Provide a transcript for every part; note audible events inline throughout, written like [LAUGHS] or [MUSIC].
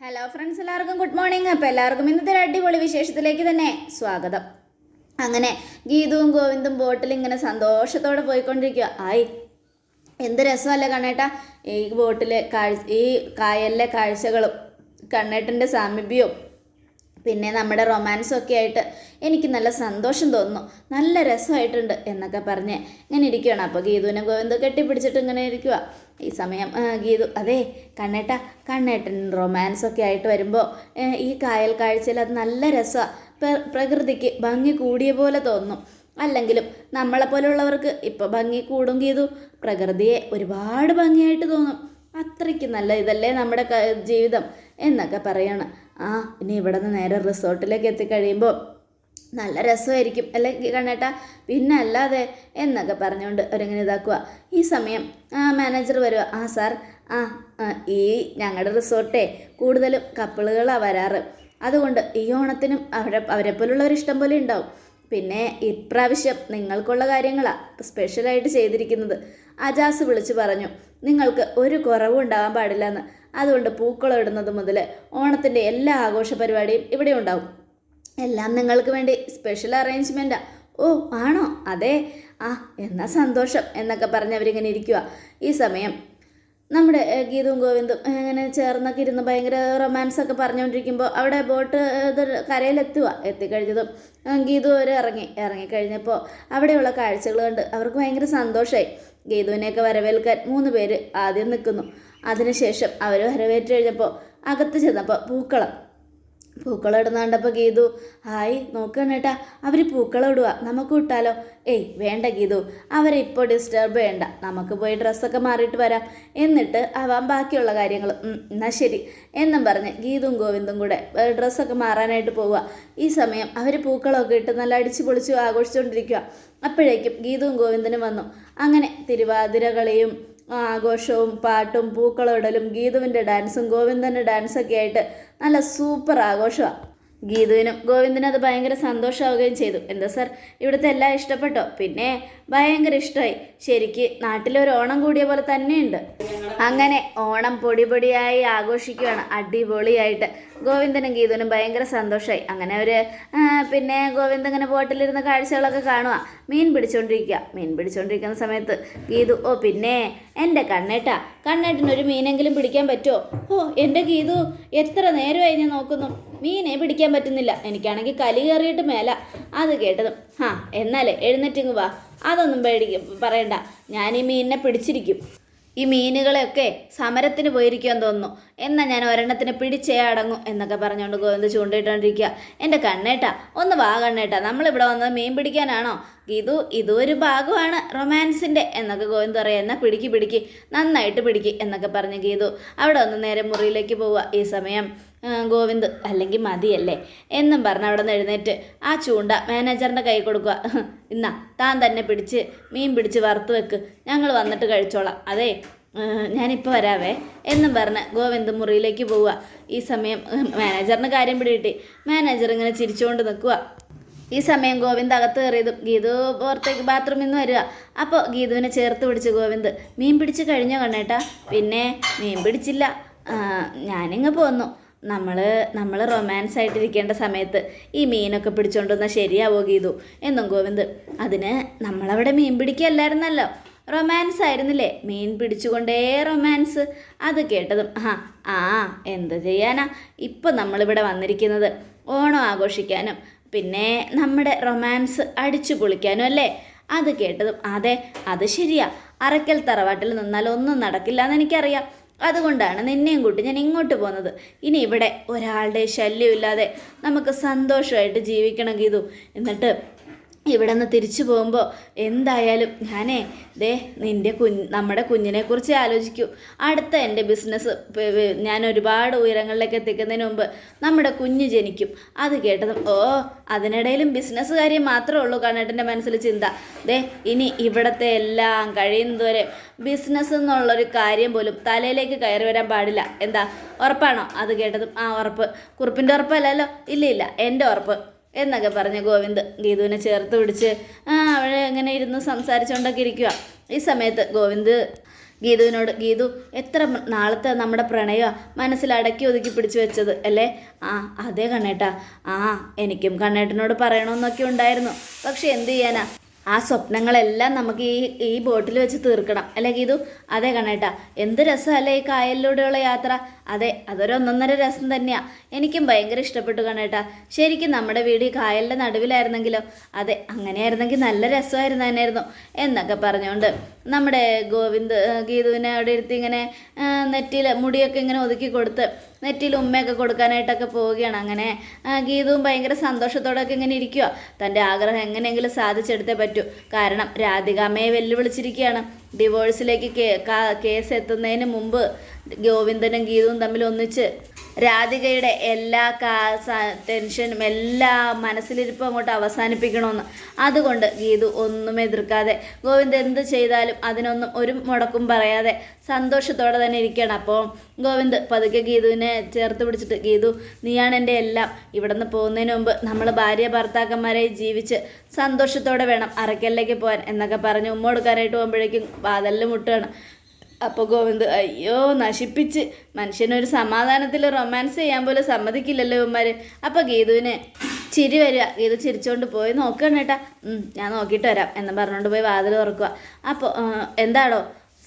Hello friends എല്ലാവർക്കും good morning അപ്പോൾ എല്ലാവർക്കും ഇന്നത്തെ ഒരു അടിപൊളി വിശേഷത്തിലേക്ക് തന്നെ സ്വാഗതം. അങ്ങനെ ഗീതുവും ഗോവിന്ദും ബോട്ടിൽ ഇങ്ങനെ സന്തോഷത്തോടെ പോയിക്കൊണ്ടിരിക്കുക ആയി എന്ത് രസമല്ലേ കണ്ണേട്ട? ഈ ബോട്ടിലെ കാഴ്ച ഈ കായലിലെ കാഴ്ചകളും കണ്ണേട്ടന്റെ സാമീപ്യവും പിന്നെ നമ്മുടെ റൊമാൻസും ഒക്കെ ആയിട്ട് എനിക്ക് നല്ല സന്തോഷം തോന്നുന്നു. നല്ല രസമായിട്ടുണ്ട് എന്നൊക്കെ പറഞ്ഞ് ഇങ്ങനെ ഇരിക്കുകയാണ് അപ്പോൾ ഗീതുവിനെ ഗോവിന്ദ കെട്ടിപ്പിടിച്ചിട്ട് ഇങ്ങനെ ഇരിക്കുക ഈ സമയം ഗീതു അതെ കണ്ണേട്ട കണ്ണേട്ടൻ റൊമാൻസ് ഒക്കെ ആയിട്ട് വരുമ്പോൾ ഈ കായൽ കാഴ്ചയിൽ അത് നല്ല രസമാണ് പ്രകൃതിക്ക് ഭംഗി കൂടിയ പോലെ തോന്നും. അല്ലെങ്കിലും നമ്മളെപ്പോലുള്ളവർക്ക് ഇപ്പോൾ ഭംഗി കൂടും ഗീതു. പ്രകൃതിയെ ഒരുപാട് ഭംഗിയായിട്ട് തോന്നും. അത്രയ്ക്ക് നല്ല ഇതല്ലേ നമ്മുടെ ജീവിതം എന്നൊക്കെ പറയാണ്. ആ പിന്നെ ഇവിടെ നിന്ന് നേരെ റിസോർട്ടിലേക്ക് എത്തിക്കഴിയുമ്പോൾ നല്ല രസമായിരിക്കും. അല്ലേ കണ്ണേട്ടാ? പിന്നെ അല്ലാതെ എന്നൊക്കെ പറഞ്ഞുകൊണ്ട് അവരിങ്ങനെ ഇതാക്കുക ഈ സമയം മാനേജർ വരുക ആ സാർ ആ ഈ ഞങ്ങളുടെ റിസോർട്ടേ കൂടുതലും കപ്പിളുകളാണ് വരാറ്. അതുകൊണ്ട് ഈ ഓണത്തിനും അവരെ അവരെ പോലുള്ളവർ ഇഷ്ടം പോലെ ഉണ്ടാവും. പിന്നെ ഇപ്രാവശ്യം നിങ്ങൾക്കുള്ള കാര്യങ്ങളാണ് സ്പെഷ്യലായിട്ട് ചെയ്തിരിക്കുന്നത്. അജാസ് വിളിച്ചു പറഞ്ഞു നിങ്ങൾക്ക് ഒരു കുറവും ഉണ്ടാവാൻ പാടില്ല എന്ന് അതുകൊണ്ട് പൂക്കളം ഇടുന്നത് മുതൽ ഓണത്തിന്റെ എല്ലാ ആഘോഷ പരിപാടിയും ഇവിടെ ഉണ്ടാവും. എല്ലാം നിങ്ങൾക്ക് വേണ്ടി സ്പെഷ്യൽ അറേഞ്ച്മെന്റാ ഓ ആണോ? അതെ. ആ എന്നാ സന്തോഷം എന്നൊക്കെ പറഞ്ഞ് അവരിങ്ങനെ ഇരിക്കുക ഈ സമയം നമ്മുടെ ഗീതവും ഗോവിന്ദും ഇങ്ങനെ ചേർന്നൊക്കെ ഇരുന്ന് ഭയങ്കര റൊമാൻസ് ഒക്കെ പറഞ്ഞുകൊണ്ടിരിക്കുമ്പോൾ അവിടെ ബോട്ട് ഇത് കരയിലെത്തുക എത്തിക്കഴിഞ്ഞതും. ഗീതു അവർ ഇറങ്ങി ഇറങ്ങിക്കഴിഞ്ഞപ്പോൾ അവിടെയുള്ള കാഴ്ചകൾ കണ്ട് അവർക്ക് ഭയങ്കര സന്തോഷമായി ഗീതുവിനെയൊക്കെ വരവേൽക്കാൻ മൂന്ന് പേര് ആദ്യം നിൽക്കുന്നു. അതിനുശേഷം അവർ വരവേറ്റ് കഴിഞ്ഞപ്പോൾ അകത്ത് ചെന്നപ്പോൾ പൂക്കളം. പൂക്കളം ഇടുന്ന കണ്ടപ്പോൾ ഗീതു ഹായ് നോക്കണം കേട്ടാ അവർ പൂക്കളം ഇടുക നമുക്ക് വിട്ടാലോ ഏയ് വേണ്ട ഗീതു. അവരെ ഇപ്പോൾ ഡിസ്റ്റർബ് വേണ്ട നമുക്ക് പോയി ഡ്രസ്സൊക്കെ മാറിയിട്ട് വരാം. എന്നിട്ട് ആവാം ബാക്കിയുള്ള കാര്യങ്ങൾ എന്നാൽ എന്നാ ശരി. എന്നും പറഞ്ഞ് ഗീതും ഗോവിന്ദും കൂടെ ഡ്രസ്സൊക്കെ മാറാനായിട്ട് പോവുക ഈ സമയം അവർ പൂക്കളമൊക്കെ ഇട്ട് നല്ല അടിച്ചു പൊളിച്ചു ആഘോഷിച്ചുകൊണ്ടിരിക്കുക അപ്പോഴേക്കും ഗീതും ഗോവിന്ദനും വന്നു. അങ്ങനെ തിരുവാതിര കളിയും ആഘോഷവും പാട്ടും പൂക്കളം ഇടലും ഗീതുവിന്റെ ഡാൻസും ഗോവിന്ദന്റെ ഡാൻസൊക്കെ ആയിട്ട് നല്ല സൂപ്പർ ആഘോഷമാണ്. ഗീതുവിനും ഗോവിന്ദനും അത് ഭയങ്കര സന്തോഷമാവുകയും ചെയ്തു. എന്താ സാർ? ഇവിടുത്തെ എല്ലാം ഇഷ്ടപ്പെട്ടോ? പിന്നെ ഭയങ്കര ഇഷ്ടമായി. ശരിക്ക് നാട്ടിലൊരു ഓണം കൂടിയ പോലെ തന്നെയുണ്ട്. അങ്ങനെ ഓണം പൊടി പൊടിയായി ആഘോഷിക്കുകയാണ് അടിപൊളിയായിട്ട്. ഗോവിന്ദനും ഗീതുവിനും ഭയങ്കര സന്തോഷമായി. അങ്ങനെ അവർ പിന്നെ ഗോവിന്ദൻ ഇങ്ങനെ ബോട്ടിലിരുന്ന കാഴ്ചകളൊക്കെ കാണുക മീൻ പിടിച്ചോണ്ടിരിക്കുക മീൻ പിടിച്ചോണ്ടിരിക്കുന്ന സമയത്ത് ഗീതു ഓ പിന്നെ എന്റെ കണ്ണേട്ടാ ഒരു മീനെങ്കിലും പിടിക്കാൻ പറ്റുമോ ഓ എന്റെ ഗീതു എത്ര നേരമായി ഞാൻ നോക്കുന്നു. മീനെ പിടിക്കാൻ പറ്റുന്നില്ല. എനിക്കാണെങ്കിൽ കലി കയറിയിട്ട് മേല. അത് കേട്ടതും ആ എന്നാലേ എഴുന്നേറ്റിങ് വാ. അതൊന്നും പേടിക്കും പറയണ്ട. ഞാൻ ഈ മീനിനെ പിടിച്ചിരിക്കും. ഈ മീനുകളെയൊക്കെ സമരത്തിന് പോയിരിക്കാൻ തോന്നുന്നു. എന്നാൽ ഞാൻ ഒരെണ്ണത്തിന് പിടിച്ചേ അടങ്ങും എന്നൊക്കെ പറഞ്ഞുകൊണ്ട് ഗോവിന്ദ് ചൂണ്ടിട്ടോണ്ടിരിക്കുക എന്റെ കണ്ണേട്ടാ ഒന്ന് വാ കണ്ണേട്ടാ. നമ്മളിവിടെ വന്നത് മീൻ പിടിക്കാനാണോ? ഇതു ഇതൊരു ഭാഗമാണ് റൊമാൻസിന്റെ എന്നൊക്കെ ഗോവിന്ദ് പറയാം. എന്നാൽ പിടിക്ക് പിടിക്ക്. നന്നായിട്ട് പിടിക്ക് എന്നൊക്കെ പറഞ്ഞ് ഗീതു. അവിടെ ഒന്ന് നേരെ മുറിയിലേക്ക് പോവുക ഈ സമയം. ഗോവിന്ദ് അല്ലെങ്കിൽ മതിയല്ലേ? എന്നും പറഞ്ഞ് അവിടെ നിന്ന് എഴുന്നേറ്റ് ആ ചൂണ്ട മാനേജറിന്റെ കൈ കൊടുക്കുക. [LAUGHS] ഇന്നാ താൻ തന്നെ പിടിച്ച് മീൻ പിടിച്ച് വറുത്ത് വെക്ക്. ഞങ്ങൾ വന്നിട്ട് കഴിച്ചോളാം. അതെ ഞാനിപ്പോൾ വരാവേ. എന്നും പറഞ്ഞ് ഗോവിന്ദ് മുറിയിലേക്ക് പോവുക. ഈ സമയം മാനേജറിന് കാര്യം പിടികിട്ടി. മാനേജർ ഇങ്ങനെ ചിരിച്ചുകൊണ്ട് നിൽക്കുക. ഈ സമയം ഗോവിന്ദ് അകത്ത് കയറിയതും ഗീതു പുറത്തേക്ക് ബാത്റൂമിൽ നിന്ന് വരിക. അപ്പോൾ ഗീതുവിനെ ചേർത്ത് പിടിച്ച് ഗോവിന്ദ് മീൻ പിടിച്ച് കഴിഞ്ഞോ കണ്ണേട്ടാ? പിന്നെ മീൻ പിടിച്ചില്ല. ഞാനിങ്ങ് പോന്നു. നമ്മൾ നമ്മൾ റൊമാൻസ് ആയിട്ടിരിക്കേണ്ട സമയത്ത് ഈ മീനൊക്കെ പിടിച്ചോണ്ട് വന്നാൽ ശരിയാവോ ഗീതു? എന്നും ഗോവിന്ദ്. അതിന് നമ്മളവിടെ മീൻ പിടിക്കല്ലായിരുന്നല്ലോ. റൊമാൻസ് ആയിരുന്നില്ലേ? മീൻ പിടിച്ചുകൊണ്ടേ റൊമാൻസ് അത് കേട്ടതും ആ ആ എന്ത് ചെയ്യാനാ? ഇപ്പം നമ്മളിവിടെ വന്നിരിക്കുന്നത് ഓണം ആഘോഷിക്കാനും പിന്നെ നമ്മുടെ റൊമാൻസ് അടിച്ചു പൊളിക്കാനും അല്ലേ? അത് കേട്ടതും അതെ അത് ശരിയാ. അറക്കൽ തറവാട്ടിൽ നിന്നാൽ ഒന്നും നടക്കില്ല എന്ന് എനിക്കറിയാം. അതുകൊണ്ടാണ് നിന്നെയും കൂട്ടി ഞാൻ ഇങ്ങോട്ട് പോകുന്നത്. ഇനി ഇവിടെ ഒരാളുടെ ശല്യമില്ലാതെ നമുക്ക് സന്തോഷമായിട്ട് ജീവിക്കണം ഗീതു. എന്നിട്ട് ഇവിടെ നിന്ന് തിരിച്ചു പോകുമ്പോൾ എന്തായാലും ഞാനേ ദേ നിന്റെ കുഞ്ഞ് നമ്മുടെ കുഞ്ഞിനെക്കുറിച്ച് ആലോചിക്കൂ. അടുത്ത എന്റെ ബിസിനസ് ഞാൻ ഒരുപാട് ഉയരങ്ങളിലേക്ക് എത്തിക്കുന്നതിന് മുമ്പ് നമ്മുടെ കുഞ്ഞ് ജനിക്കും. അത് കേട്ടതും ഓ അതിനിടയിലും ബിസിനസ് കാര്യം മാത്രമേ ഉള്ളൂ കണ്ണേട്ടന്റെ മനസ്സിൽ ചിന്ത. ദേ ഇനി ഇവിടുത്തെ എല്ലാം കഴിയുന്നതുവരെ ബിസിനസ് എന്നുള്ളൊരു കാര്യം പോലും തലയിലേക്ക് കയറി വരാൻ പാടില്ല. എന്താ ഉറപ്പാണോ? അത് കേട്ടതും ആ ഉറപ്പ്. കുറിപ്പിന്റെ ഉറപ്പല്ലല്ലോ? ഇല്ല ഇല്ല എന്റെ ഉറപ്പ്. എന്നൊക്കെ പറഞ്ഞ് ഗോവിന്ദ് ഗീതുവിനെ ചേർത്ത് പിടിച്ച് ആ അവൾ ഇങ്ങനെ ഇരുന്ന് സംസാരിച്ചുകൊണ്ടൊക്കെ ഇരിക്കുക ഈ സമയത്ത് ഗോവിന്ദ് ഗീതുവിനോട് ഗീതു എത്ര നാളത്തെ നമ്മുടെ പ്രണയ മനസ്സിൽ അടക്കി ഒതുക്കി പിടിച്ചു വെച്ചത് അല്ലേ? ആ അതേ കണ്ണേട്ടാ. ആ എനിക്കും കണ്ണേട്ടനോട് പറയണമെന്നൊക്കെ ഉണ്ടായിരുന്നു. പക്ഷെ എന്ത് ചെയ്യാനാ? ആ സ്വപ്നങ്ങളെല്ലാം നമുക്ക് ഈ ഈ ബോട്ടിൽ വെച്ച് തീർക്കണം. അല്ലേ ഗീതു? അതെ കണേട്ടാ എന്ത് രസമല്ലേ ഈ കായലിലൂടെയുള്ള യാത്ര? അതെ അതൊരു ഒന്നൊന്നര രസം തന്നെയാ. എനിക്കും ഭയങ്കര ഇഷ്ടപ്പെട്ടു കണേട്ടാ ശരിക്കും നമ്മുടെ വീട് ഈ കായലിന്റെ നടുവിലായിരുന്നെങ്കിലോ? അതെ അങ്ങനെയായിരുന്നെങ്കിൽ നല്ല രസമായിരുന്നു തന്നെയായിരുന്നു എന്നൊക്കെ പറഞ്ഞുകൊണ്ട് നമ്മുടെ ഗോവിന്ദ് ഗീതുവിനെ അവിടെ ഇരുത്തി ഇങ്ങനെ നെറ്റിയിൽ മുടിയൊക്കെ ഇങ്ങനെ ഒതുക്കി കൊടുത്ത് നെറ്റിയിൽ ഉമ്മയൊക്കെ കൊടുക്കാനായിട്ടൊക്കെ പോവുകയാണ്. അങ്ങനെ ഗീതവും ഭയങ്കര സന്തോഷത്തോടെയൊക്കെ ഇങ്ങനെ ഇരിക്കുക തന്റെ ആഗ്രഹം എങ്ങനെയെങ്കിലും സാധിച്ചെടുത്തേ പറ്റൂ. കാരണം രാധികാമ്മയെ വെല്ലുവിളിച്ചിരിക്കുകയാണ്. ഡിവോഴ്സിലേക്ക് കേസ് എത്തുന്നതിന് മുമ്പ് ഗോവിന്ദനും ഗീതവും തമ്മിൽ ഒന്നിച്ച് രാധികയുടെ എല്ലാ കാ ടെൻഷനും എല്ലാ മനസ്സിലിരിപ്പും അങ്ങോട്ട് അവസാനിപ്പിക്കണമെന്ന്. അതുകൊണ്ട് ഗീതു ഒന്നും എതിർക്കാതെ ഗോവിന്ദ് എന്ത് ചെയ്താലും അതിനൊന്നും ഒരു മുടക്കും പറയാതെ സന്തോഷത്തോടെ തന്നെ ഇരിക്കുകയാണ്. അപ്പോൾ ഗോവിന്ദ് പതുക്കെ ഗീതുവിനെ ചേർത്ത് പിടിച്ചിട്ട് ഗീതു നീയാണ് എന്റെ എല്ലാം. ഇവിടെ നിന്ന് പോകുന്നതിന് മുമ്പ് നമ്മൾ ഭാര്യ ഭർത്താക്കന്മാരെ ജീവിച്ച് സന്തോഷത്തോടെ വേണം അറക്കലിലേക്ക് പോകാൻ എന്നൊക്കെ പറഞ്ഞ് ഉമ്മ കൊടുക്കാനായിട്ട് പോകുമ്പോഴേക്കും വാതലിൽ മുട്ടുകയാണ്. അപ്പോൾ ഗോവിന്ദ് അയ്യോ നശിപ്പിച്ച്. മനുഷ്യനൊരു സമാധാനത്തിൽ റൊമാൻസ് ചെയ്യാൻ പോലും സമ്മതിക്കില്ലല്ലോ ഇവന്മാർ അപ്പോൾ ഗീതുവിനെ ചിരി വരിക. ഗീതു ചിരിച്ചുകൊണ്ട് പോയി നോക്കണം കേട്ടാ. ഞാൻ നോക്കിയിട്ട് വരാം എന്ന് പറഞ്ഞുകൊണ്ട് പോയി വാതിൽ തുറക്കുക. അപ്പോൾ എന്താണോ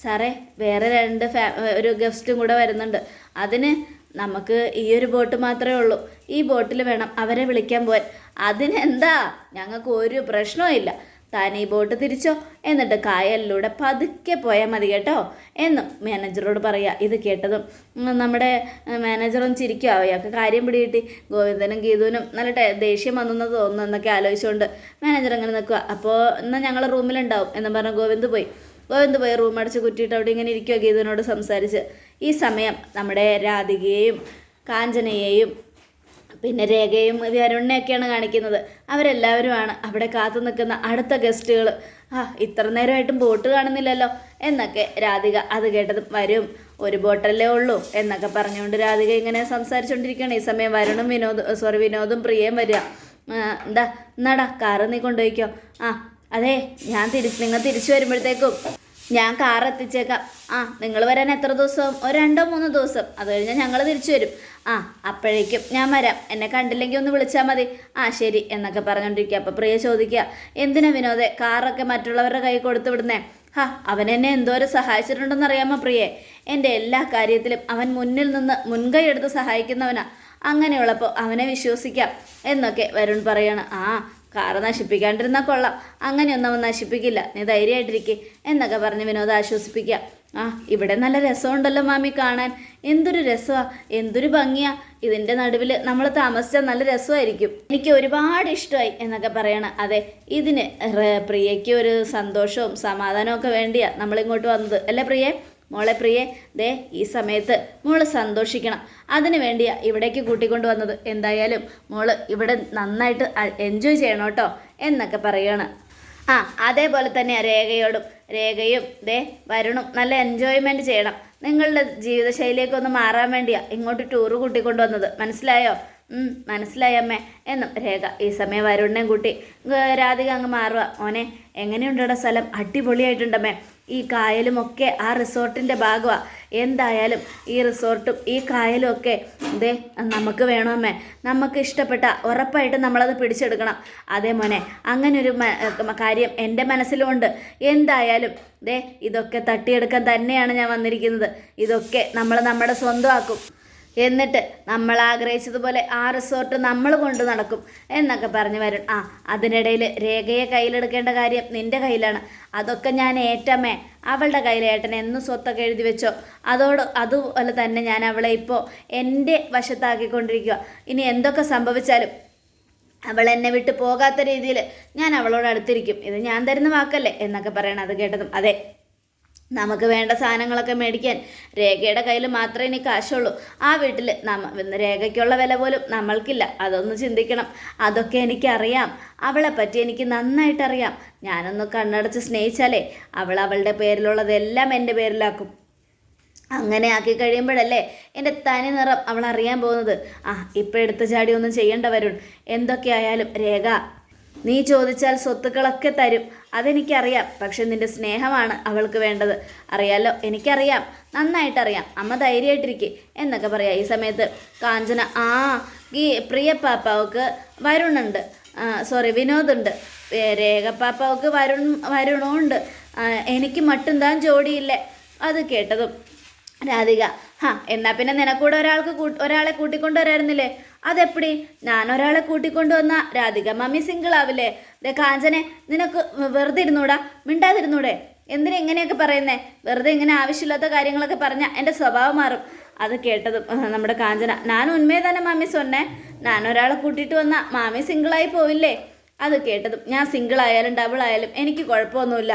സാറേ വേറെ രണ്ട് ഫാ ഒരു ഗസ്റ്റും കൂടെ വരുന്നുണ്ട്. അതിന് നമുക്ക് ഈ ഒരു ബോട്ട് മാത്രമേ ഉള്ളൂ. ഈ ബോട്ടിൽ വേണം അവരെ വിളിക്കാൻ പോകാൻ അതിനെന്താ? ഞങ്ങൾക്ക് ഒരു പ്രശ്നവും ഈ ബോട്ട് തിരിച്ചോ? എന്നിട്ട് കായലിലൂടെ പതുക്കെ പോയാൽ മതി കേട്ടോ? എന്നും മാനേജറോട് പറയുക ഇത് കേട്ടതും നമ്മുടെ മാനേജറും ചിരിക്കുക അയാൾക്ക് കാര്യം പിടികിട്ടി. ഗോവിന്ദനും ഗീതുവിനും നല്ല ദേഷ്യം വന്നെന്ന് തോന്നുന്നു എന്നൊക്കെ ആലോചിച്ചുകൊണ്ട് മാനേജർ അങ്ങനെ നിൽക്കുക അപ്പോൾ എന്നാൽ ഞങ്ങൾ റൂമിലുണ്ടാവും എന്ന് പറഞ്ഞ് ഗോവിന്ദ് പോയി. ഗോവിന്ദ് പോയി റൂം അടച്ച് കുറ്റിയിട്ട് അവിടെ ഇങ്ങനെ ഇരിക്കുക ഗീതുവിനോട് സംസാരിച്ച്. ഈ സമയം നമ്മുടെ രാധികയെയും കാഞ്ചനയെയും പിന്നെ രേഖയും വരുണിനെയൊക്കെയാണ് കാണിക്കുന്നത്. അവരെല്ലാവരുമാണ് അവിടെ കാത്തു നിൽക്കുന്ന അടുത്ത ഗസ്റ്റുകൾ ആ ഇത്ര നേരമായിട്ടും ബോട്ട് കാണുന്നില്ലല്ലോ. എന്നൊക്കെ രാധിക അത് കേട്ടത് വരും ഒരു ബോട്ടല്ലേ ഉള്ളൂ എന്നൊക്കെ പറഞ്ഞുകൊണ്ട് രാധിക ഇങ്ങനെ സംസാരിച്ചുകൊണ്ടിരിക്കുകയാണ്. ഈ സമയം വരുണും വിനോദ് സോറി വിനോദും പ്രിയയും വരിക. എന്താ? എന്നാടാ കാറ് നീ കൊണ്ടുപോയിക്കോ. ആ അതെ ഞാൻ തിരിച്ച് നിങ്ങൾ തിരിച്ചു വരുമ്പോഴത്തേക്കും. ഞാൻ കാർ എത്തിച്ചേക്കാം. ആ നിങ്ങൾ വരാൻ എത്ര ദിവസം? ഒരു രണ്ടോ മൂന്നോ ദിവസം. അത് കഴിഞ്ഞാൽ ഞങ്ങൾ തിരിച്ചു വരും. ആ അപ്പോഴേക്കും ഞാൻ വരാം. എന്നെ കണ്ടില്ലെങ്കിൽ ഒന്ന് വിളിച്ചാൽ മതി. ആ ശരി എന്നൊക്കെ പറഞ്ഞുകൊണ്ടിരിക്കുക അപ്പോൾ പ്രിയ ചോദിക്കുക എന്തിനാ വിനോദേ കാറൊക്കെ മറ്റുള്ളവരുടെ കൈ കൊടുത്തു വിടുന്നേ? ഹാ അവൻ എന്നെ എന്തോരം സഹായിച്ചിട്ടുണ്ടെന്ന് അറിയാമോ പ്രിയേ? എന്റെ എല്ലാ കാര്യത്തിലും അവൻ മുന്നിൽ നിന്ന് മുൻകൈ എടുത്ത് സഹായിക്കുന്നവനാ. അങ്ങനെയുള്ളപ്പോൾ അവനെ വിശ്വസിക്കാം എന്നൊക്കെ വരുൺ പറയാണ്. ആ കാറ് നശിപ്പിക്കാണ്ടിരുന്നാൽ കൊള്ളാം. അങ്ങനെയൊന്നും അവൻ നശിപ്പിക്കില്ല. നീ ധൈര്യമായിട്ടിരിക്കേ. എന്നൊക്കെ പറഞ്ഞ് വിനോദ് ആശ്വസിപ്പിക്കുക. ആ ഇവിടെ നല്ല രസമുണ്ടല്ലോ മാമി കാണാൻ. എന്തൊരു രസമാ. എന്തൊരു ഭംഗിയാ. ഇതിന്റെ നടുവിൽ നമ്മൾ താമസിച്ചാൽ നല്ല രസമായിരിക്കും. എനിക്ക് ഒരുപാട് ഇഷ്ടമായി എന്നൊക്കെ പറയണം അതെ ഇതിന് പ്രിയയ്ക്ക് ഒരു സന്തോഷവും സമാധാനവും ഒക്കെ വേണ്ടിയാ നമ്മളിങ്ങോട്ട് വന്നത്. അല്ലേ പ്രിയേ? മോളെ പ്രിയെ ദേ ഈ സമയത്ത് മോൾ സന്തോഷിക്കണം. അതിനു വേണ്ടിയാ ഇവിടേക്ക് കൂട്ടിക്കൊണ്ടു വന്നത്. എന്തായാലും മോൾ ഇവിടെ നന്നായിട്ട് എൻജോയ് ചെയ്യണം കേട്ടോ എന്നൊക്കെ പറയുകയാണ് ആ അതേപോലെ തന്നെ രേഖയോടും രേഖയും ദേ വരുണും നല്ല എൻജോയ്മെന്റ് ചെയ്യണം. നിങ്ങളുടെ ജീവിതശൈലിയൊക്കെ ഒന്ന് മാറാൻ വേണ്ടിയാ ഇങ്ങോട്ട് ടൂറ് കൂട്ടിക്കൊണ്ടു വന്നത്. മനസ്സിലായോ? മനസ്സിലായി അമ്മേ എന്നും രേഖ. ഈ സമയം വരുണിനെയും കൂട്ടി രാധിക അങ്ങ് മാറുക ഓനെ എങ്ങനെയുണ്ടോ സ്ഥലം? അടിപൊളിയായിട്ടുണ്ടമ്മേ ഈ കായലും ഒക്കെ ആ റിസോർട്ടിന്റെ ഭാഗമാണ് എന്തായാലും ഈ റിസോർട്ടും ഈ കായലും ഒക്കെ ദേ നമുക്ക് വേണമേ നമുക്ക് ഇഷ്ടപ്പെട്ട ഉറപ്പായിട്ടും നമ്മളത് പിടിച്ചെടുക്കണം. അതേ മോനെ അങ്ങനൊരു കാര്യം എന്റെ മനസ്സിലുമുണ്ട് എന്തായാലും ദേ ഇതൊക്കെ തട്ടിയെടുക്കാൻ തന്നെയാണ് ഞാൻ വന്നിരിക്കുന്നത്. ഇതൊക്കെ നമ്മൾ നമ്മുടെ സ്വന്തമാക്കും. എന്നിട്ട് നമ്മൾ ആഗ്രഹിച്ചതുപോലെ ആ റിസോർട്ട് നമ്മൾ കൊണ്ട് നടക്കും എന്നൊക്കെ പറഞ്ഞു വരും ആ അതിനിടയിൽ രേഖയെ കയ്യിലെടുക്കേണ്ട കാര്യം നിന്റെ കയ്യിലാണ്. അതൊക്കെ ഞാൻ ഏറ്റമേ അവളുടെ കയ്യിൽ ഏട്ടൻ എന്നും സ്വത്തൊക്കെ എഴുതി വെച്ചോ. അതോട് അതുപോലെ തന്നെ ഞാൻ അവളെ ഇപ്പോൾ എന്റെ വശത്താക്കിക്കൊണ്ടിരിക്കുക ഇനി എന്തൊക്കെ സംഭവിച്ചാലും അവൾ എന്നെ വിട്ട് പോകാത്ത രീതിയിൽ ഞാൻ അവളോട് അടുത്തിരിക്കും. ഇത് ഞാൻ തരുന്ന വാക്കല്ലേ എന്നൊക്കെ പറയണം അത് കേട്ടതും. അതെ. നമുക്ക് വേണ്ട സാധനങ്ങളൊക്കെ മേടിക്കാൻ രേഖയുടെ കയ്യിൽ മാത്രമേ ഇനി കാശുള്ളൂ. ആ വീട്ടിൽ നമ്മ രേഖയ്ക്കുള്ള വില പോലും നമ്മൾക്കില്ല. അതൊന്ന് ചിന്തിക്കണം. അതൊക്കെ എനിക്കറിയാം. അവളെ പറ്റി എനിക്ക് നന്നായിട്ടറിയാം. ഞാനൊന്ന് കണ്ണടച്ച് സ്നേഹിച്ചാലേ അവൾ അവളുടെ പേരിലുള്ളതെല്ലാം എന്റെ പേരിലാക്കും. അങ്ങനെ ആക്കി കഴിയുമ്പോഴല്ലേ എന്റെ തനി നിറം അവൾ അറിയാൻ പോകുന്നത്. ആ ഇപ്പം എടുത്ത ചാടി ഒന്നും ചെയ്യേണ്ട വരുൺ. എന്തൊക്കെയായാലും രേഖ നീ ചോദിച്ചാൽ സ്വത്തുക്കളൊക്കെ തരും. അതെനിക്കറിയാം. പക്ഷെ നിന്റെ സ്നേഹമാണ് അവൾക്ക് വേണ്ടത്. അറിയാലോ? എനിക്കറിയാം. നന്നായിട്ടറിയാം. അമ്മ ധൈര്യമായിട്ടിരിക്കെ. എന്നൊക്കെ പറയാം. ഈ സമയത്ത് കാഞ്ചന ആ ഈ പ്രിയ പാപ്പാവക്ക് വരുണുണ്ട്. സോറി വിനോദുണ്ട്. രേഖപ്പാപ്പാവക്ക് രേഖ പാപ്പാവക്ക് വരുൺ വരുണുണ്ട്. എനിക്ക് മട്ടും താൻ ജോഡിയില്ലേ അത് കേട്ടതും രാധിക ഹാ എന്നാ പിന്നെ നിനക്കൂടെ ഒരാൾക്ക് ഒരാളെ കൂട്ടിക്കൊണ്ട് വരായിരുന്നില്ലേ? അതെപ്പടി? ഞാൻ ഒരാളെ കൂട്ടിക്കൊണ്ട് വന്ന രാധിക മമ്മി സിംഗിൾ ആവില്ലേ? ദേ കാഞ്ചനെ നിനക്ക് വെറുതെ ഇരുന്നൂടാ? മിണ്ടാതിരുന്നൂടെ? എന്തിനാ ഇങ്ങനെയൊക്കെ പറയുന്നേ? വെറുതെ ഇങ്ങനെ ആവശ്യമില്ലാത്ത കാര്യങ്ങളൊക്കെ പറഞ്ഞാൽ എന്റെ സ്വഭാവം മാറും. അത് കേട്ടതും നമ്മുടെ കാഞ്ചന ഞാൻ ഉന്മേ തന്നെ മാമി സൊന്നേ ഞാൻ ഒരാളെ കൂട്ടിയിട്ട് വന്ന മാമി സിംഗിളായി പോയില്ലേ അത് കേട്ടതും ഞാൻ സിംഗിൾ ആയാലും ഡബിൾ ആയാലും എനിക്ക് കുഴപ്പമൊന്നുമില്ല.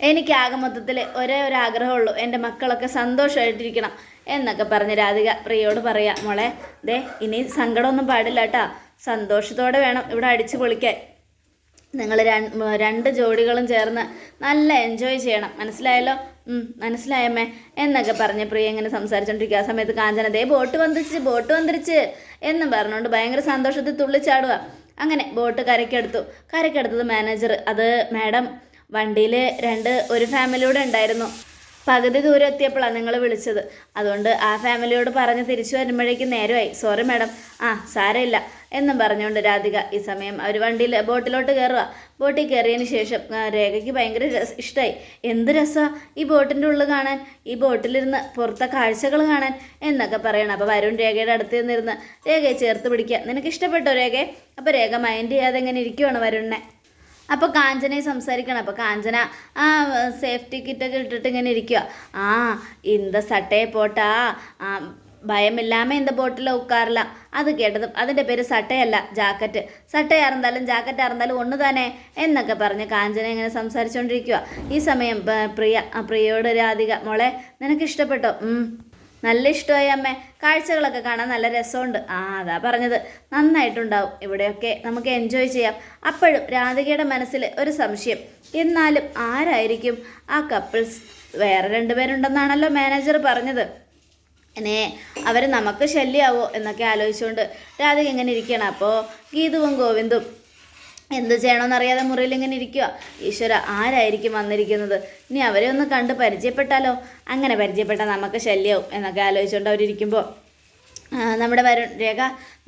എനിക്ക് ആകെ മൊത്തത്തിൽ ഒരേ ഒരു ആഗ്രഹമുള്ളൂ എന്റെ മക്കളൊക്കെ സന്തോഷമായിട്ടിരിക്കണം എന്നൊക്കെ പറഞ്ഞ് രാധിക പ്രിയോട് പറയാ മോളെ ദേ ഇനി സങ്കടമൊന്നും പാടില്ല കേട്ടാ സന്തോഷത്തോടെ വേണം ഇവിടെ അടിച്ചു പൊളിക്കാൻ. നിങ്ങൾ രണ്ട് ജോഡികളും ചേർന്ന് നല്ല എൻജോയ് ചെയ്യണം. മനസ്സിലായല്ലോ? മനസ്സിലായമ്മേ എന്നൊക്കെ പറഞ്ഞ് പ്രിയ ഇങ്ങനെ സംസാരിച്ചോണ്ടിരിക്കുക. ആ സമയത്ത് കാഞ്ചന ദേ ബോട്ട് വന്നിരിച്ച് ബോട്ട് വന്നിരിച്ച് എന്നും പറഞ്ഞുകൊണ്ട് ഭയങ്കര സന്തോഷത്തിൽ തുള്ളിച്ചാടുക. അങ്ങനെ ബോട്ട് കരയ്ക്കെടുത്തു. കരയ്ക്കെടുത്തത് മാനേജർ അത് മാഡം വണ്ടിയിൽ രണ്ട് ഒരു ഫാമിലിയോടെ ഉണ്ടായിരുന്നു. പകുതി ദൂരം എത്തിയപ്പോഴാണ് നിങ്ങൾ വിളിച്ചത്. അതുകൊണ്ട് ആ ഫാമിലിയോട് പറഞ്ഞ് തിരിച്ചു വരുമ്പോഴേക്കും നേരമായി. Sorry madam. ആ സാരമില്ല എന്നും പറഞ്ഞുകൊണ്ട് രാധിക ഈ സമയം അവർ വണ്ടിയിൽ ബോട്ടിലോട്ട് കയറുക ബോട്ടിൽ കയറിയതിന് ശേഷം രേഖയ്ക്ക് ഭയങ്കര ഇഷ്ടമായി എന്ത് രസമാണ് ഈ ബോട്ടിന്റെ ഉള്ളിൽ കാണാൻ ഈ ബോട്ടിലിരുന്ന് പുറത്തെ കാഴ്ചകൾ കാണാൻ എന്നൊക്കെ പറയണം. അപ്പോൾ വരുൺ രേഖയുടെ അടുത്ത് നിന്നിരുന്ന് രേഖയെ ചേർത്ത് പിടിക്കുക. നിനക്ക് ഇഷ്ടപ്പെട്ടോ രേഖയെ? അപ്പോൾ രേഖ മൈൻഡ് ചെയ്യാതെ ഇങ്ങനെ ഇരിക്കുവാണ് വരുണിനെ. അപ്പോൾ കാഞ്ചനയെ സംസാരിക്കണം. അപ്പോൾ കാഞ്ചന ആ സേഫ്റ്റി കിറ്റൊക്കെ ഇട്ടിട്ട് ഇങ്ങനെ ഇരിക്കുക ആ ഇന്ത സട്ടയെ പോട്ടാ ഭയമില്ലാമ ഇന്ത ബോട്ടിൽ ഉക്കാറില്ല. അത് കേട്ടത് അതിന്റെ പേര് സട്ടയല്ല ജാക്കറ്റ് സട്ടയാർന്നാലും ജാക്കറ്റ് ആർന്നാലും ഒന്ന് തന്നെ എന്നൊക്കെ പറഞ്ഞ് കാഞ്ചന ഇങ്ങനെ സംസാരിച്ചുകൊണ്ടിരിക്കുക ഈ സമയം പ്രിയ പ്രിയയോട് രാധിക മോളെ നിനക്ക് ഇഷ്ടപ്പെട്ടോ? നല്ല ഇഷ്ടമായി അമ്മേ. കാഴ്ചകളൊക്കെ കാണാൻ നല്ല രസമുണ്ട്. ആ അതാ പറഞ്ഞത്. നന്നായിട്ടുണ്ടാവും. ഇവിടെയൊക്കെ നമുക്ക് എൻജോയ് ചെയ്യാം. അപ്പോഴും രാധികയുടെ മനസ്സിൽ ഒരു സംശയം. എന്നാലും ആരായിരിക്കും ആ കപ്പിൾസ് വേറെ രണ്ടുപേരുണ്ടെന്നാണല്ലോ മാനേജർ പറഞ്ഞത്. എന്നെ അവർ നമുക്ക് ശല്യമാവോ എന്നൊക്കെ ആലോചിച്ചുകൊണ്ട് രാധിക ഇങ്ങനെ ഇരിക്കണം അപ്പോൾ ഗീതുവും ഗോവിന്ദും എന്ത് ചെയ്യണമെന്നറിയാതെ മുറിയിൽ ഇങ്ങനെ ഇരിക്കുക ഈശ്വര ആരായിരിക്കും വന്നിരിക്കുന്നത്? ഇനി അവരെ ഒന്ന് കണ്ട് പരിചയപ്പെട്ടാലോ? അങ്ങനെ പരിചയപ്പെട്ടാൽ നമുക്ക് ശല്യവും എന്നൊക്കെ ആലോചിച്ചുകൊണ്ട് അവരിയ്ക്കുമ്പോൾ നമ്മുടെ വരുൺ രേഖ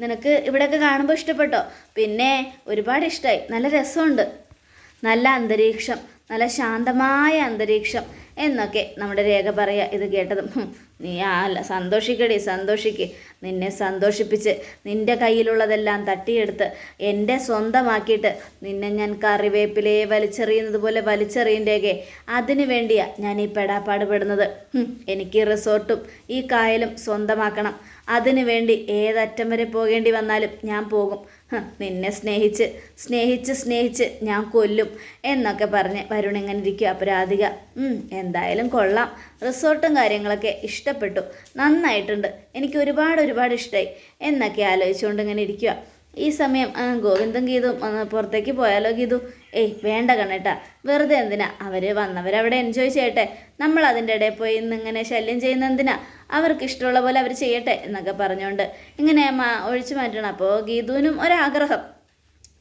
നിനക്ക് ഇവിടെയൊക്കെ കാണുമ്പോൾ ഇഷ്ടപ്പെട്ടോ? പിന്നെ ഒരുപാട് ഇഷ്ടമായി നല്ല രസമുണ്ട്. നല്ല അന്തരീക്ഷം നല്ല ശാന്തമായ അന്തരീക്ഷം എന്നൊക്കെ നമ്മുടെ രേഖ പറയുക ഇത് കേട്ടതും. നീ ആ സന്തോഷിക്കടി സന്തോഷിക്ക്. നിന്നെ സന്തോഷിപ്പിച്ച് നിന്റെ കയ്യിലുള്ളതെല്ലാം തട്ടിയെടുത്ത് എന്റെ സ്വന്തമാക്കിയിട്ട് നിന്നെ ഞാൻ കറിവേപ്പിലയെ വലിച്ചെറിയുന്നത് പോലെ വലിച്ചെറിയും അതിനു വേണ്ടിയാണ് ഞാൻ ഈ പെടാപ്പാട് പെടുന്നത് എനിക്ക് റിസോർട്ടും ഈ കായലും സ്വന്തമാക്കണം. അതിനു വേണ്ടി ഏതറ്റം വരെ പോകേണ്ടി വന്നാലും ഞാൻ പോകും. നിന്നെ സ്നേഹിച്ച് സ്നേഹിച്ച് സ്നേഹിച്ച് ഞാൻ കൊല്ലും എന്നൊക്കെ പറഞ്ഞ് വരുൺ എങ്ങനെ ഇരിക്കും അപരാധിക എന്തായാലും കൊള്ളാം. റിസോർട്ടും കാര്യങ്ങളൊക്കെ ഇഷ്ടപ്പെട്ടു. നന്നായിട്ടുണ്ട്. എനിക്ക് ഒരുപാട് ഒരുപാട് ഇഷ്ടമായി എന്നൊക്കെ ആലോചിച്ചുകൊണ്ട് ഇങ്ങനെ ഇരിക്കുക ഈ സമയം ഗോവിന്ദം ഗീതും പുറത്തേക്ക് പോയാലോ ഗീതു? ഏയ് വേണ്ട കണ്ണേട്ടാ. വെറുതെ എന്തിനാ? അവർ വന്നവരവിടെ എൻജോയ് ചെയ്യട്ടെ. നമ്മൾ അതിന്റെ ഇടയിൽ പോയി ഇന്ന് ഇങ്ങനെ ശല്യം ചെയ്യുന്ന എന്തിനാ? അവർക്ക് ഇഷ്ടമുള്ള പോലെ അവർ ചെയ്യട്ടെ എന്നൊക്കെ പറഞ്ഞുകൊണ്ട് ഇങ്ങനെ ഒഴിച്ചു മാറ്റണം. അപ്പോൾ ഗീതുവിനും ഒരാഗ്രഹം.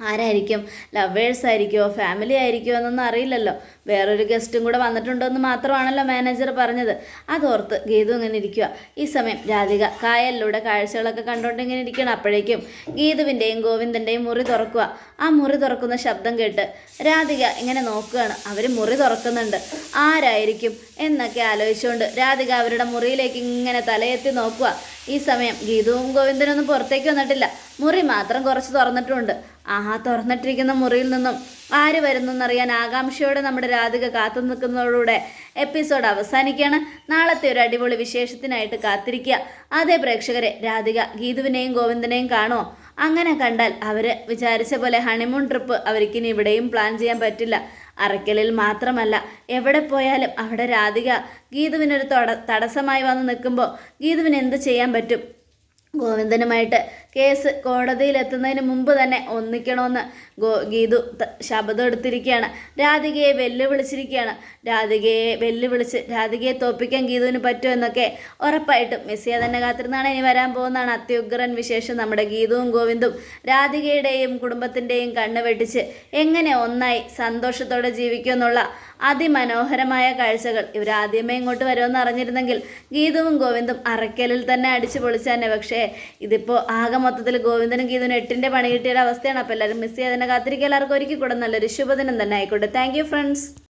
ആരായിരിക്കും? ലവേഴ്സ് ആയിരിക്കുമോ ഫാമിലി ആയിരിക്കുമോ എന്നൊന്നും അറിയില്ലല്ലോ. വേറൊരു ഗസ്റ്റും കൂടെ വന്നിട്ടുണ്ടോ എന്ന് മാത്രമാണല്ലോ മാനേജർ പറഞ്ഞത്. അതോർത്ത് ഗീതു ഇങ്ങനെ ഇരിക്കുക ഈ സമയം രാധിക കായലിലൂടെ കാഴ്ചകളൊക്കെ കണ്ടുകൊണ്ട് ഇങ്ങനെ ഇരിക്കണം അപ്പോഴേക്കും ഗീതുവിന്റെയും ഗോവിന്ദന്റെയും മുറി തുറക്കുക ആ മുറി തുറക്കുന്ന ശബ്ദം കേട്ട് രാധിക ഇങ്ങനെ നോക്കുകയാണ് അവർ മുറി തുറക്കുന്നുണ്ട്. ആരായിരിക്കും എന്നൊക്കെ ആലോചിച്ചുകൊണ്ട് രാധിക അവരുടെ മുറിയിലേക്ക് ഇങ്ങനെ തലയെത്തി നോക്കുക ഈ സമയം ഗീതുവും ഗോവിന്ദനൊന്നും പുറത്തേക്ക് വന്നിട്ടില്ല. മുറി മാത്രം കുറച്ച് തുറന്നിട്ടുമുണ്ട് ആഹാ തുറന്നിട്ടിരിക്കുന്ന മുറിയിൽ നിന്നും ആര് വരുന്നു എന്നറിയാൻ ആകാംക്ഷയോടെ നമ്മുടെ രാധിക കാത്തു നിൽക്കുന്നതോടുകൂടെ എപ്പിസോഡ് അവസാനിക്കുകയാണ്. നാളത്തെ ഒരു അടിപൊളി വിശേഷത്തിനായിട്ട് കാത്തിരിക്കുക. അതേ പ്രേക്ഷകരെ രാധിക ഗീതുവിനെയും ഗോവിന്ദനെയും കാണുമോ? അങ്ങനെ കണ്ടാൽ അവർ വിചാരിച്ച പോലെ ഹണിമൂൺ ട്രിപ്പ് അവർക്കിനി ഇവിടെയും പ്ലാൻ ചെയ്യാൻ പറ്റില്ല. അറയ്ക്കലിൽ മാത്രമല്ല എവിടെ പോയാലും അവിടെ രാധിക ഗീതുവിനൊരു തൊട തടസ്സമായി വന്ന് നിൽക്കുമ്പോൾ ഗീതുവിന് എന്ത് ചെയ്യാൻ പറ്റും? ഗോവിന്ദനുമായിട്ട് കേസ് കോടതിയിൽ എത്തുന്നതിന് മുമ്പ് തന്നെ ഒന്നിക്കണമെന്ന് ഗോ ഗീതു ശബ്ദം എടുത്തിരിക്കുകയാണ്. രാധികയെ വെല്ലുവിളിച്ചിരിക്കുകയാണ്. രാധികയെ വെല്ലുവിളിച്ച് രാധികയെ തോപ്പിക്കാൻ ഗീതുവിന് പറ്റുമെന്നൊക്കെ ഉറപ്പായിട്ടും മെസ്സിയെ തന്നെ കാത്തിരുന്നാണ് ഇനി വരാൻ പോകുന്നതാണ് അത്യുഗ്രൻ വിശേഷം നമ്മുടെ ഗീതുവും ഗോവിന്ദും രാധികയുടെയും കുടുംബത്തിന്റെയും കണ്ണ് വെട്ടിച്ച് എങ്ങനെ ഒന്നായി സന്തോഷത്തോടെ ജീവിക്കുമെന്നുള്ള അതിമനോഹരമായ കാഴ്ചകൾ ഇവർ ആദ്യമേ ഇങ്ങോട്ട് വരുമെന്ന് അറിഞ്ഞിരുന്നെങ്കിൽ ഗീതുവും ഗോവിന്ദും അറക്കലിൽ തന്നെ അടിച്ചു പൊളിച്ചാന്നെ പക്ഷേ ഇതിപ്പോൾ ആകെ മൊത്തത്തിൽ ഗോവിന്ദനും ഗീതനും എട്ടിന്റെ പണി കിട്ടിയ അവസ്ഥയാണ് അപ്പോൾ എല്ലാവരും മിസ് ചെയ്യാതെ കാത്തിരിക്കുക. എല്ലാവർക്കും ഒരുക്കി കൂടെ നല്ലൊരു ശുഭദിനം തന്നെ ആയിക്കോട്ടെ. Thank friends